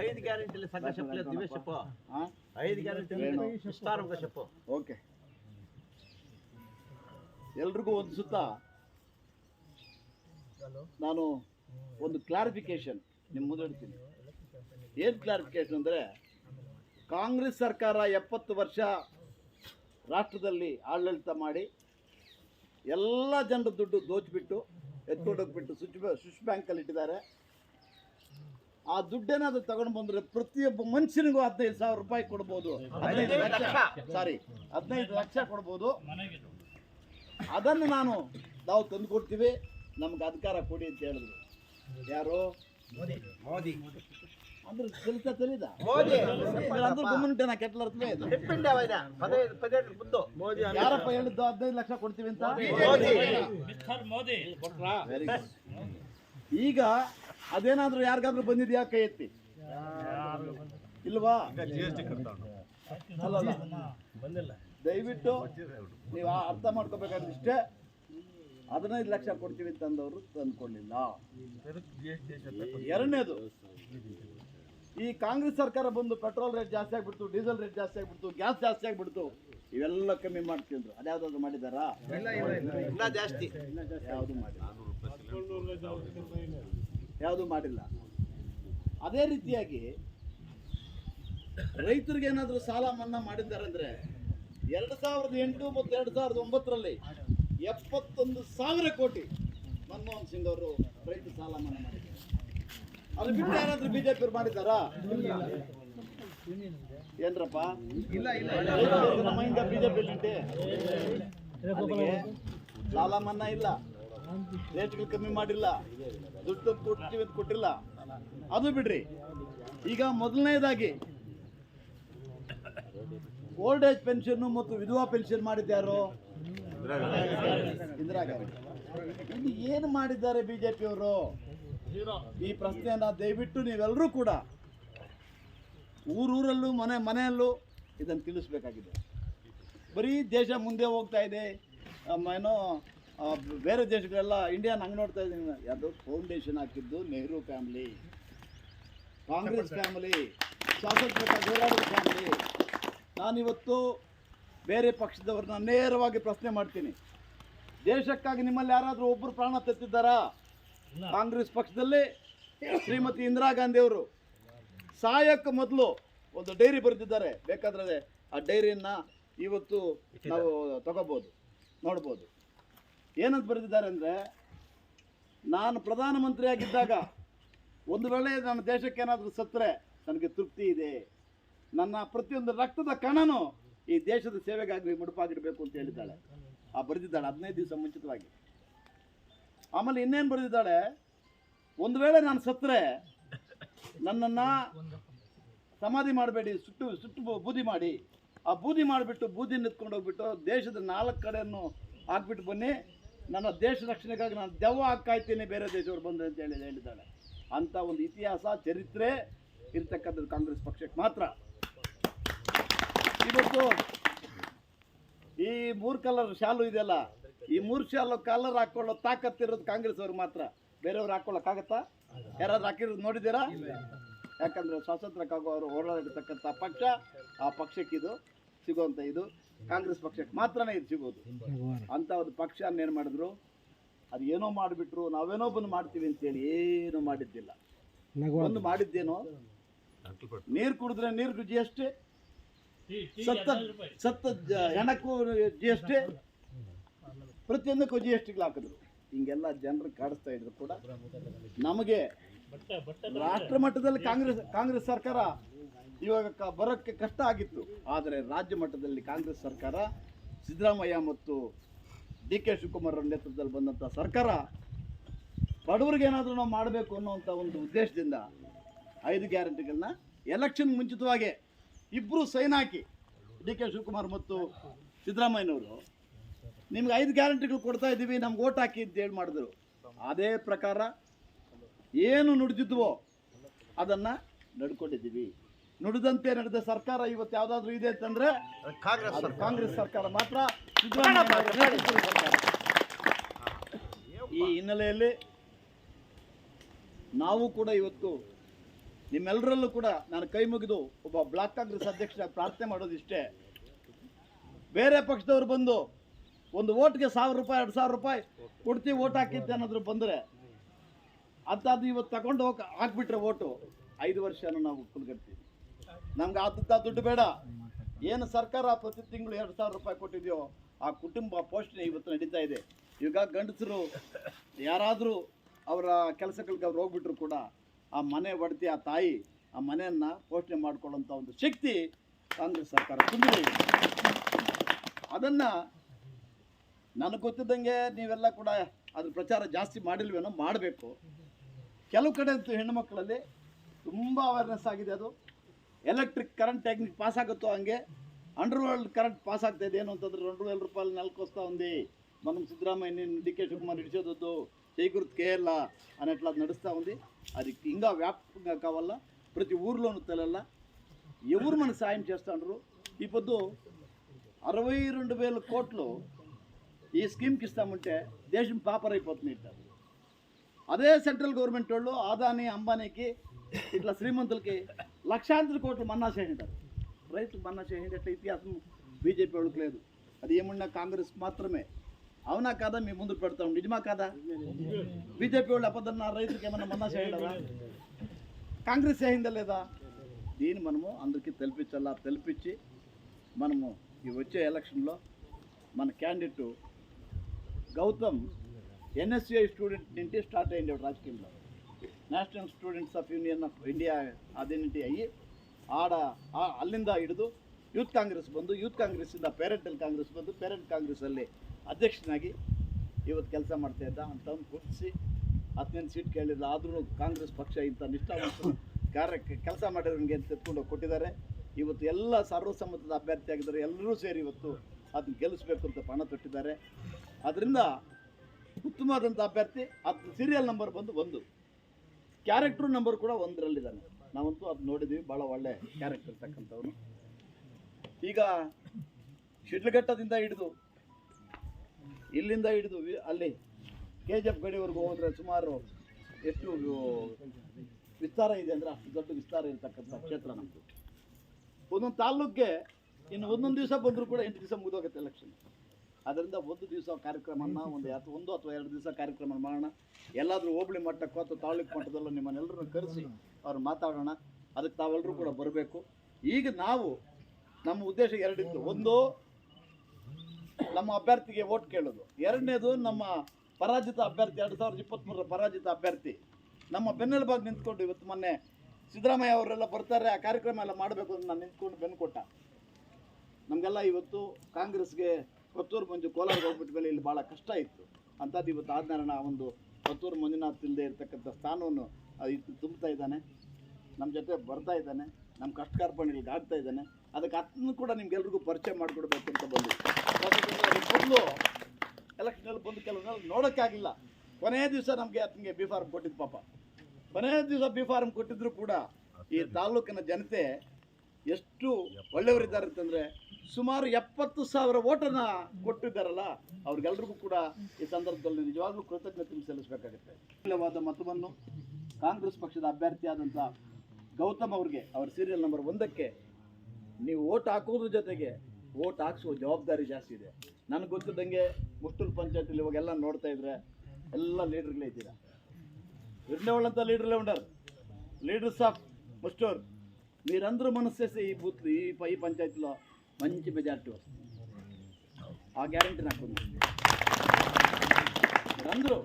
ಐದು ಗ್ಯಾರಂಟಿಲಿ ಐದು ಗ್ಯಾರಂಟಿ ಎಲ್ರಿಗೂ ಒಂದು ಸುತ್ತ. ನಾನು ಒಂದು ಕ್ಲಾರಿಫಿಕೇಶನ್ ನಿಮ್ಮ ಮುಂದಿಡ್ತೀನಿ ಏನು ಕ್ಲಾರಿಫಿಕೇಶನ್ ಅಂದ್ರೆ ಕಾಂಗ್ರೆಸ್ ಸರ್ಕಾರ ಎಪ್ಪತ್ತು ವರ್ಷ ರಾಷ್ಟ್ರದಲ್ಲಿ ಆಡಳಿತ ಮಾಡಿ ಎಲ್ಲ ಜನರ ದುಡ್ಡು ದೋಚಿಬಿಟ್ಟು ಎತ್ಕೊಂಡೋಗ್ಬಿಟ್ಟು ಸ್ವಿಚ್ ಸ್ವಿಚ್ ಬ್ಯಾಂಕಲ್ಲಿ ಇಟ್ಟಿದ್ದಾರೆ. ಆ ದುಡ್ಡೇನಾದ್ರು ತಗೊಂಡು ಬಂದ್ರೆ ಪ್ರತಿಯೊಬ್ಬ ಮನುಷ್ಯನಿಗೂ ಹದಿನೈದು ಸಾವಿರ ರೂಪಾಯಿ ಕೊಡ್ಬೋದು. ಹದಿನೈದು ಲಕ್ಷ. ಸಾರಿ ಹದಿನೈದು ಲಕ್ಷ ಕೊಡ್ಬೋದು. ಅದನ್ನು ನಾನು ನಾವು ತಂದು ಕೊಡ್ತೀವಿ. ನಮ್ಗೆ ಅಧಿಕಾರ ಕೊಡಿ ಅಂತ ಹೇಳಿದ್ರು. ಯಾರು? మోదీ ಅಂದ್ರೆ ಮೋದಿ. ಯಾರಪ್ಪ ಹೇಳಿದ್ದು ಹದಿನೈದು ಲಕ್ಷ ಕೊಡ್ತೀವಿ ಅಂತ? ಮೋದಿ. ಈಗ ಅದೇನಾದ್ರೂ ಯಾರಿಗಾದ್ರೂ ಬಂದಿದ್ಯಾ ಕೈ ಎತ್ತಿ? ಇಲ್ವಾ? ಬಂದಿಲ್ಲ. ದಯವಿಟ್ಟು ನೀವು ಅರ್ಥ ಮಾಡ್ಕೋಬೇಕಾದ್ರೆ ಹದಿನೈದು ಲಕ್ಷ ಕೊಡ್ತೀವಿ ತಂದವರು ತಂದ್ಕೊಳ್ಳಿಲ್ಲ. ಎರಡನೇದು. ಈ ಕಾಂಗ್ರೆಸ್ ಸರ್ಕಾರ ಬಂದು ಪೆಟ್ರೋಲ್ ರೇಟ್ ಜಾಸ್ತಿ ಆಗ್ಬಿಡ್ತು ಡೀಸೆಲ್ ರೇಟ್ ಜಾಸ್ತಿ ಆಗ್ಬಿಡ್ತು ಗ್ಯಾಸ್ ಜಾಸ್ತಿ ಆಗ್ಬಿಡ್ತು ಇವೆಲ್ಲ ಕಮ್ಮಿ ಮಾಡ್ತಿದ್ರು ಅದ್ಯಾವ್ದಾದ್ರು ಮಾಡಿದಾರಾ ಇಲ್ಲ ಜಾಸ್ತಿ. ಯಾವುದು ಮಾಡಿಲ್ಲ. ಯಾವುದು ಮಾಡಿಲ್ಲ. ಅದೇ ರೀತಿಯಾಗಿ ರೈತರಿಗೆ ಏನಾದರೂ ಸಾಲ ಮನ್ನಾ ಮಾಡಿದ್ದಾರೆ ಅಂದ್ರೆ ಎರಡು ಸಾವಿರದ ಎಂಟು ಮತ್ತು ಎರಡು ಸಾವಿರದ ಒಂಬತ್ತರಲ್ಲಿ ಎಪ್ಪತ್ತೊಂದು ಸಾವಿರ ಕೋಟಿ ಮನಮೋಹನ್ ಸಿಂಗ್ ಅವರು ರೈತ ಸಾಲ ಮನ್ನಾ ಮಾಡಿದ್ದಾರೆ. ಅದು ಬಿಟ್ಟು ಏನಾದ್ರು ಬಿಜೆಪಿ ಮಾಡಿದ್ದಾರಾ? ಏನ್ರಪ್ಪ? ಇಲ್ಲ ಇಲ್ಲ ನಮ್ಮಿಂದ ಬಿಜೆಪಿ ಸಾಲ ಮನ್ನಾ ಇಲ್ಲ. ರೇಟ್ಗಳು ಕಮ್ಮಿ ಮಾಡಿಲ್ಲ. ದುಡ್ಡು ಕೊಡ್ತೀವಿ ಅಂತ ಕೊಟ್ಟಿಲ್ಲ. ಅದು ಬಿಡ್ರಿ. ಈಗ ಮೊದಲನೇದಾಗಿ ಓಲ್ಡ್ ಏಜ್ ಪೆನ್ಷನ್ ಮತ್ತು ವಿಧವಾ ಪೆನ್ಷನ್ ಮಾಡಿದ್ಯಾರು ಇಂದಿರಾ ಗಾಂಧಿ. ಇನ್ನು ಏನು ಮಾಡಿದ್ದಾರೆ ಬಿಜೆಪಿಯವರು? ಈ ಪ್ರಶ್ನೆಯನ್ನ ದಯವಿಟ್ಟು ನೀವೆಲ್ಲರೂ ಕೂಡ ಊರೂರಲ್ಲೂ ಮನೆ ಮನೆಯಲ್ಲೂ ಇದನ್ನು ತಿಳಿಸ್ಬೇಕಾಗಿದೆ. ಬರೀ ದೇಶ ಮುಂದೆ ಹೋಗ್ತಾ ಇದೆ. ಏನೋ ಬೇರೆ ದೇಶಗಳೆಲ್ಲ ಇಂಡಿಯಾನ ಹಂಗೆ ನೋಡ್ತಾ ಇದ್ದೀನಿ. ಯಾವುದು ಫೌಂಡೇಶನ್ ಹಾಕಿದ್ದು ನೆಹರು ಫ್ಯಾಮಿಲಿ ಕಾಂಗ್ರೆಸ್ ಫ್ಯಾಮಿಲಿ ಶಾಸಕ ಫ್ಯಾಮಿಲಿ ನಾನಿವತ್ತು ಬೇರೆ ಪಕ್ಷದವ್ರನ್ನ ನೇರವಾಗಿ ಪ್ರಶ್ನೆ ಮಾಡ್ತೀನಿ. ದೇಶಕ್ಕಾಗಿ ನಿಮ್ಮಲ್ಲಿ ಯಾರಾದರೂ ಒಬ್ಬರು ಪ್ರಾಣ ತೆತ್ತಿದ್ದಾರಾ? ಕಾಂಗ್ರೆಸ್ ಪಕ್ಷದಲ್ಲಿ ಶ್ರೀಮತಿ ಇಂದಿರಾ ಗಾಂಧಿ ಅವರು ಸಾಯಕ್ಕೆ ಮೊದಲು ಒಂದು ಡೈರಿ ಬರೆದಿದ್ದಾರೆ. ಬೇಕಾದ್ರೆ ಆ ಡೈರಿಯನ್ನ ಇವತ್ತು ನಾವು ತಗೋಬೋದು ನೋಡ್ಬೋದು. ಏನಂತ ಬರೆದಿದ್ದಾರೆ ಅಂದರೆ ನಾನು ಪ್ರಧಾನಮಂತ್ರಿ ಆಗಿದ್ದಾಗ ಒಂದು ವೇಳೆ ನನ್ನ ದೇಶಕ್ಕೆ ಏನಾದರೂ ಸತ್ತರೆ ನನಗೆ ತೃಪ್ತಿ ಇದೆ. ನನ್ನ ಪ್ರತಿಯೊಂದು ರಕ್ತದ ಕಣನು ಈ ದೇಶದ ಸೇವೆಗಾಗಿ ಮುಡುಪಾಗಿಡಬೇಕು ಅಂತ ಹೇಳಿದ್ದಾಳೆ. ಆ ಬರೆದಿದ್ದಾಳೆ ಹದಿನೈದು ದಿವಸ ಮುಂಚಿತವಾಗಿ. ಆಮೇಲೆ ಇನ್ನೇನು ಬರೆದಿದ್ದಾಳೆ? ಒಂದು ವೇಳೆ ನಾನು ಸತ್ತರೆ ನನ್ನನ್ನು ಸಮಾಧಿ ಮಾಡಬೇಡಿ, ಸುಟ್ಟು ಸುಟ್ಟು ಬೂದಿ ಮಾಡಿ. ಆ ಬೂದಿ ಮಾಡಿಬಿಟ್ಟು, ಬೂದಿ ನಿಂತ್ಕೊಂಡು ಹೋಗ್ಬಿಟ್ಟು ದೇಶದ ನಾಲ್ಕು ಕಡೆಯನ್ನು ಹಾಕ್ಬಿಟ್ಟು ಬನ್ನಿ. ನನ್ನ ದೇಶ ರಕ್ಷಣೆಗಾಗಿ ನಾನು ದೆವ್ವ ಹಾಕಾಯ್ತೀನಿ ಬೇರೆ ದೇಶವ್ರು ಬಂದರೆ ಅಂತ ಹೇಳಿ ಹೇಳಿದ್ದಾಳೆ. ಅಂಥ ಒಂದು ಇತಿಹಾಸ, ಚರಿತ್ರೆ ಇರ್ತಕ್ಕಂಥದ್ದು ಕಾಂಗ್ರೆಸ್ ಪಕ್ಷಕ್ಕೆ ಮಾತ್ರ. ಇವತ್ತು ಈ ಮೂರು ಕಲರ್ ಶಾಲು ಇದೆಯಲ್ಲ ಈ ಮೂರು ಶಾಲು ಕಲರ್ ಹಾಕೊಳ್ಳೋ ತಾಕತ್ತಿರೋದು ಕಾಂಗ್ರೆಸ್ ಅವ್ರಿಗೆ ಮಾತ್ರ. ಬೇರೆಯವ್ರು ಹಾಕೊಳ್ಳೋಕ್ಕಾಗತ್ತಾ ಯಾರಾದ್ರು ಹಾಕಿರೋದು ನೋಡಿದ್ದೀರಾ? ಯಾಕಂದ್ರೆ ಸ್ವಾತಂತ್ರ್ಯಕ್ಕಾಗೋ ಅವರು ಹೋರಾಡಿರ್ತಕ್ಕಂಥ ಪಕ್ಷ, ಆ ಪಕ್ಷಕ್ಕೆ ಇದು ಸಿಗುವಂಥ ಇದು ಕಾಂಗ್ರೆಸ್ ಪಕ್ಷಕ್ಕೆ ಮಾತ್ರನೇ ಇದು ಸಿಗೋದು. ಅಂತ ಒಂದು ಪಕ್ಷ ಏನು ಮಾಡಿದ್ರು? ಅದು ಏನೋ ಮಾಡಿಬಿಟ್ರು, ನಾವೇನೋ ಬಂದು ಮಾಡ್ತೀವಿ ಅಂತೇಳಿ ಏನು ಮಾಡಿದ್ದಿಲ್ಲ. ಒಂದು ಮಾಡಿದ್ದೇನೋ? ನೀರು ಕುಡಿದ್ರೆ ನೀರು ಜಿ ಎಸ್ ಟಿ ಸತ್ತ ಸತ್ತ ಹೆಣಕ್ಕೂ ಜಿ ಎಸ್ ಪ್ರತಿಯೊಂದಕ್ಕೂ ಜಿ ಎಸ್ ಹಾಕಿದ್ರು. ಹಿಂಗೆಲ್ಲ ಜನರು ಕಾಡಿಸ್ತಾ ಇದ್ರು ಕೂಡ. ನಮಗೆ ರಾಷ್ಟ್ರ ಮಟ್ಟದಲ್ಲಿ ಕಾಂಗ್ರೆಸ್ ಕಾಂಗ್ರೆಸ್ ಸರ್ಕಾರ ಇವಾಗ ಬರೋಕ್ಕೆ ಕಷ್ಟ ಆಗಿತ್ತು. ಆದರೆ ರಾಜ್ಯ ಮಟ್ಟದಲ್ಲಿ ಕಾಂಗ್ರೆಸ್ ಸರ್ಕಾರ, ಸಿದ್ದರಾಮಯ್ಯ ಮತ್ತು ಡಿ ಕೆ ಶಿವಕುಮಾರ್ ಅವರ ನೇತೃತ್ವದಲ್ಲಿ ಬಂದಂಥ ಸರ್ಕಾರ ಬಡವರಿಗೆ ಏನಾದರೂ ನಾವು ಮಾಡಬೇಕು ಅನ್ನುವಂಥ ಒಂದು ಉದ್ದೇಶದಿಂದ ಐದು ಗ್ಯಾರಂಟಿಗಳನ್ನ ಎಲೆಕ್ಷನ್ ಮುಂಚಿತವಾಗೆ ಇಬ್ಬರು ಸೈನ್ ಹಾಕಿ ಡಿ ಕೆ ಶಿವಕುಮಾರ್ ಮತ್ತು ಸಿದ್ದರಾಮಯ್ಯನವರು ನಿಮ್ಗೆ ಐದು ಗ್ಯಾರಂಟಿಗಳು ಕೊಡ್ತಾ ಇದ್ದೀವಿ ನಮ್ಗೆ ಓಟ್ ಹಾಕಿ ಅಂತ ಹೇಳಿ ಮಾಡಿದ್ರು. ಅದೇ ಪ್ರಕಾರ ಏನು ನುಡಿದಿದ್ವೋ ಅದನ್ನು ನಡ್ಕೊಂಡಿದ್ದೀವಿ. ನುಡಿದಂತೆ ನಡೆದ ಸರ್ಕಾರ ಇವತ್ತು ಯಾವುದಾದ್ರೂ ಇದೆ ಅಂತಂದ್ರೆ ಕಾಂಗ್ರೆಸ್ ಸರ್ಕಾರ. ಮಾತ್ರ. ಈ ಹಿನ್ನೆಲೆಯಲ್ಲಿ ನಾವು ಕೂಡ ಇವತ್ತು ನಿಮ್ಮೆಲ್ಲರಲ್ಲೂ ಕೂಡ ನಾನು ಕೈ ಮುಗಿದು ಒಬ್ಬ ಬ್ಲಾಕ್ ಕಾಂಗ್ರೆಸ್ ಅಧ್ಯಕ್ಷ ಪ್ರಾರ್ಥನೆ ಮಾಡೋದಿಷ್ಟೇ. ಬೇರೆ ಪಕ್ಷದವರು ಬಂದು ಒಂದು ಓಟ್ಗೆ ಸಾವಿರ ರೂಪಾಯಿ, ಎರಡು ಸಾವಿರ ರೂಪಾಯಿ ಕೊಡ್ತೀವಿ ಓಟ್ ಹಾಕಿದ್ದೆ ಅನ್ನೋದ್ರ ಬಂದರೆ ಅಂಥದ್ದು ಇವತ್ತು ತಗೊಂಡು ಹೋಗಿ ಹಾಕ್ಬಿಟ್ರೆ ಓಟು ಐದು ವರ್ಷನೂ ನಾವು ಕುಲ್ಗಡ್ತೀವಿ ನಮ್ಗೆ ಆ ದುಡ್ಡು ಬೇಡ. ಏನು ಸರ್ಕಾರ ಪ್ರತಿ ತಿಂಗಳು ಎರಡು ಸಾವಿರ ರೂಪಾಯಿ ಕೊಟ್ಟಿದೆಯೋ, ಆ ಕುಟುಂಬ ಪೋಷಣೆ ಇವತ್ತು ನಡೀತಾ ಇದೆ. ಈಗ ಗಂಡಸರು, ಯಾರಾದರೂ ಅವರ ಕೆಲಸಗಳಿಗೆ ಅವ್ರು ಹೋಗ್ಬಿಟ್ರು ಕೂಡ, ಆ ಮನೆ ಒಡತಿ, ಆ ತಾಯಿ, ಆ ಮನೆಯನ್ನು ಪೋಷಣೆ ಮಾಡ್ಕೊಳ್ಳೋಂಥ ಒಂದು ಶಕ್ತಿ ಕಾಂಗ್ರೆಸ್ ಸರ್ಕಾರ ತುಂಬಿದೆ. ಅದನ್ನು ನನಗೆ ಗೊತ್ತಿದ್ದಂಗೆ ನೀವೆಲ್ಲ ಕೂಡ ಅದ್ರ ಪ್ರಚಾರ ಜಾಸ್ತಿ ಮಾಡಿಲ್ವೇನೋ ಮಾಡಬೇಕು ಕೆಲವು ಕಡೆ ಅಂತೂ ಹೆಣ್ಣು ಮಕ್ಕಳಲ್ಲಿ ತುಂಬ ಅವೇರ್ನೆಸ್ ಆಗಿದೆ ಅದು ಎಲೆಕ್ಟ್ರಿಕ್ ಕರೆಂಟ್ ಟೆಕ್ನಿಕ್ ಪಾಸ್ ಆಗುತ್ತೋ ಹಂಗೆ ಅಂಡರ್ ವರ್ಲ್ಡ್ ಕರೆಂಟ್ ಪಾಸ್ ಆಗ್ತಾ ಇದೆ ಏನು ಅಂತಂದ್ರೆ రెండు వేల రూపాయలు నెలకొస్తా ఉంది మనం సిద్ధరామయ్య డి కే శివకుమార్ ఇడిచేదొద్దు చేయకూడదు కేరళ అనేట్లా అది నడుస్తూ ఉంది అది ఇంకా వ్యాపకంగా కావాలా ప్రతి ఊర్లోనూ తెలల్లా ఎవరు మనకు సాయం చేస్తాండ్రు ఈ పొద్దు అరవై రెండు వేల కోట్లు ఈ స్కీమ్కి ఇస్తామంటే దేశం పాపర్ అయిపోతుంది ఇట్లా అదే సెంట్రల్ గవర్నమెంట్ వాళ్ళు ఆదాని అంబానీకి ఇట్లా శ్రీమంతులకి లక్షాంతర కోట్లు మన్నా చేయంటారు రైతులు మన్నా చేసేట ఇతిహాసం బీజేపీ వాళ్ళకి లేదు. అది ఏమున్నా కాంగ్రెస్ మాత్రమే. అవునా కాదా మీ ముందు పెడతాం నిజమా కాదా? బీజేపీ వాళ్ళు అబద్ధన్న రైతులకు ఏమన్నా మన్నా చేయడరా కాంగ్రెస్ చేయిందా లేదా? దీన్ని మనము అందరికీ తెలిపించాలా? తెలిపించి మనము ఈ వచ్చే ఎలక్షన్లో మన candidate గౌతమ్ ఎన్ఎస్సిఐ స్టూడెంట్ నుండి స్టార్ట్ అయ్యింది రాజకీయంలో national students of union of India ಅದೇನಿಟಿ ಅಯ್ಯಿ ಆಡ ಆ ಅಲ್ಲಿಂದ ಹಿಡಿದು ಯೂತ್ ಕಾಂಗ್ರೆಸ್ ಬಂದು ಯೂತ್ ಕಾಂಗ್ರೆಸ್ಸಿಂದ ಪೇರೆಂಟಲ್ ಕಾಂಗ್ರೆಸ್ ಬಂದು ಪೇರೆಂಟ್ ಕಾಂಗ್ರೆಸ್ಸಲ್ಲಿ ಅಧ್ಯಕ್ಷನಾಗಿ ಇವತ್ತು ಕೆಲಸ ಮಾಡ್ತಾ ಇದ್ದ ಅಂಥವ್ನು ಗುರುತಿಸಿ ಹತ್ತನೇ ಸೀಟ್ ಕೇಳಿಲ್ಲ ಆದರೂ ಕಾಂಗ್ರೆಸ್ ಪಕ್ಷ ಇಂಥ ನಿಷ್ಠಾವಂತ ಕಾರ್ಯ ಕೆಲಸ ಮಾಡಿರೋರಿಗೆ ಅಂತ ಎತ್ಕೊಂಡು ಹೋಗಿ ಕೊಟ್ಟಿದ್ದಾರೆ ಇವತ್ತು ಎಲ್ಲ ಸರ್ವಸಮ್ಮತದ ಅಭ್ಯರ್ಥಿ ಆಗಿದ್ದಾರೆ ಎಲ್ಲರೂ ಸೇರಿ ಇವತ್ತು ಅದನ್ನ ಗೆಲ್ಲಿಸ್ಬೇಕು ಅಂತ ಪಣ ತೊಟ್ಟಿದ್ದಾರೆ ಅದರಿಂದ ಉತ್ತಮವಾದಂಥ ಅಭ್ಯರ್ಥಿ ಅದು ಸೀರಿಯಲ್ ನಂಬರ್ ಬಂದು ಒಂದು. ಕ್ಯಾರೆಕ್ಟ್ರು ನಂಬರ್ ಕೂಡ ಒಂದರಲ್ಲಿದ್ದಾನೆ. ನಾವಂತೂ ಅದು ನೋಡಿದ್ದೀವಿ ಭಾಳ ಒಳ್ಳೆ ಕ್ಯಾರೆಕ್ಟರ್ ಇರ್ತಕ್ಕಂಥವ್ರು ಈಗ ಶಿಡ್ಲಘಟ್ಟದಿಂದ ಹಿಡಿದು, ಇಲ್ಲಿಂದ ಹಿಡಿದು ಅಲ್ಲಿ ಕೆ ಜಿ ಎಫ್ ಗಡಿವರೆಗೂ ಹೋದರೆ ಸುಮಾರು ಎಷ್ಟು ವಿಸ್ತಾರ ಇದೆ ಅಂದರೆ ಅಷ್ಟು ದೊಡ್ಡ ವಿಸ್ತಾರ ಇರತಕ್ಕಂಥ ಕ್ಷೇತ್ರ ನಮ್ಮದು ಒಂದೊಂದು ತಾಲ್ಲೂಕಿಗೆ ಇನ್ನು ಒಂದೊಂದು ದಿವಸ ಬಂದರೂ ಕೂಡ ಎಂಟು ದಿವಸ ಮುಗಿದೋಗುತ್ತೆ ಎಲೆಕ್ಷನ್ ಅದರಿಂದ ಒಂದು ದಿವಸ ಕಾರ್ಯಕ್ರಮನ ಒಂದು ಅಥವಾ ಒಂದು ಅಥವಾ ಎರಡು ದಿವಸ ಕಾರ್ಯಕ್ರಮ ಮಾಡೋಣ. ಎಲ್ಲಾದರೂ ಹೋಬಳಿ ಮಟ್ಟಕ್ಕೂ ಅಥವಾ ತಾಲೂಕು ಮಟ್ಟದಲ್ಲೂ ನಿಮ್ಮನ್ನೆಲ್ಲರನ್ನು ಕರೆಸಿ ಅವ್ರು ಮಾತಾಡೋಣ. ಅದಕ್ಕೆ ತಾವೆಲ್ಲರೂ ಕೂಡ ಬರಬೇಕು. ಈಗ ನಾವು ನಮ್ಮ ಉದ್ದೇಶ ಎರಡಿತ್ತು ಒಂದು ನಮ್ಮ ಅಭ್ಯರ್ಥಿಗೆ ಓಟ್ ಕೇಳೋದು. ಎರಡನೇದು ನಮ್ಮ ಪರಾಜಿತ ಅಭ್ಯರ್ಥಿ ಎರಡು ಸಾವಿರದ ಇಪ್ಪತ್ತ್ಮೂರರ ಪರಾಜಿತ ಅಭ್ಯರ್ಥಿ. ನಮ್ಮ ಬೆನ್ನೆಲುಬಾಗಿ ನಿಂತ್ಕೊಂಡು ಇವತ್ತು ಮೊನ್ನೆ ಸಿದ್ದರಾಮಯ್ಯ ಅವರೆಲ್ಲ ಬರ್ತಾರೆ ಆ ಕಾರ್ಯಕ್ರಮ ಎಲ್ಲ ಮಾಡಬೇಕು ಅಂತ ನಾನು ನಿಂತ್ಕೊಂಡು ಬೆನ್ನು ಕೊಟ್ಟ ನಮಗೆಲ್ಲ ಇವತ್ತು ಕಾಂಗ್ರೆಸ್ಗೆ ಕೊತ್ತೂರು ಮಂಜು ಕೋಲಾರ ಹೋಗ್ಬಿಟ್ಟ ಮೇಲೆ ಇಲ್ಲಿ ಭಾಳ ಕಷ್ಟ ಇತ್ತು. ಅಂಥದ್ದು ಇವತ್ತು ಆದ್ನಾರಾಯಣ ಒಂದು ಕೊತ್ತೂರು ಮಂಜುನಾಥ್ ಇಲ್ಲದೆ ಇರತಕ್ಕಂಥ ಸ್ಥಾನವನ್ನು ತುಂಬ್ತಾ ಇದ್ದಾನೆ. ನಮ್ಮ ಜೊತೆ ಬರ್ತಾ ಇದ್ದಾನೆ. ನಮ್ಮ ಕಷ್ಟ ಕಾರ್ಪಣ್ಯಗಳಿಗೆ ಆಗ್ತಾ ಇದ್ದಾನೆ. ಅದಕ್ಕೆ ಅದನ್ನು ಕೂಡ ನಿಮ್ಗೆಲ್ರಿಗೂ ಪರಿಚಯ ಮಾಡಿಕೊಡ್ಬೇಕು ಅಂತ ಬಂದು. ಮೊದಲು ಎಲೆಕ್ಷನಲ್ಲಿ ಬಂದು ಕೆಲವು ನೋಡೋಕ್ಕೆ ಆಗಿಲ್ಲ ಕೊನೆಯ ದಿವಸ ನಮಗೆ ಆತನಿಗೆ ಬಿ ಫಾರ್ಮ್ ಕೊಟ್ಟಿದ್ದು ಪಾಪ. ಕೊನೆಯ ದಿವಸ ಬಿ ಫಾರ್ಮ್ ಕೊಟ್ಟಿದ್ರು ಕೂಡ ಈ ತಾಲೂಕಿನ ಜನತೆ ಎಷ್ಟು ಒಳ್ಳೆಯವರಿದ್ದಾರೆ ಅಂತಂದರೆ ಸುಮಾರು ಎಪ್ಪತ್ತು ಸಾವಿರ ಓಟನ್ನು ಕೊಟ್ಟಿದ್ದಾರಲ್ಲ ಅವ್ರಿಗೆಲ್ರಿಗೂ ಕೂಡ ಈ ಸಂದರ್ಭದಲ್ಲಿ ನಿಜವಾಗ್ಲೂ ಕೃತಜ್ಞತೆ ಸಲ್ಲಿಸಬೇಕಾಗುತ್ತೆ. ಮೂಲವಾದ ಮತವನ್ನು ಕಾಂಗ್ರೆಸ್ ಪಕ್ಷದ ಅಭ್ಯರ್ಥಿಯಾದಂಥ ಗೌತಮ್ ಅವ್ರಿಗೆ ಅವ್ರ ಸೀರಿಯಲ್ ನಂಬರ್ ಒಂದಕ್ಕೆ ನೀವು ಓಟ್ ಹಾಕೋದ್ರ ಜೊತೆಗೆ ಓಟ್ ಹಾಕ್ಸುವ ಜವಾಬ್ದಾರಿ ಜಾಸ್ತಿ ಇದೆ. ನನಗೆ ಗೊತ್ತಿದ್ದಂಗೆ ಮುಷ್ಟೂರು ಇವಾಗ ಇವಾಗೆಲ್ಲ ನೋಡ್ತಾ ಇದ್ರೆ ಎಲ್ಲ ಲೀಡರ್ಗಳೇ ಇದ್ದೀರಾ? ಎರಡನೇ ಒಳ್ಳಂತ ಲೀಡರ್ಲೇ ಉಂಡರ್. Leaders of Mushtur. మీరందరూ మనసు చేస్తే ఈ బూత్ ఈ పై పంచాయతీలో మంచి మెజారిటీ వస్తుంది. ఆ గ్యారంటీ నాకు ఉంది మీరందరూ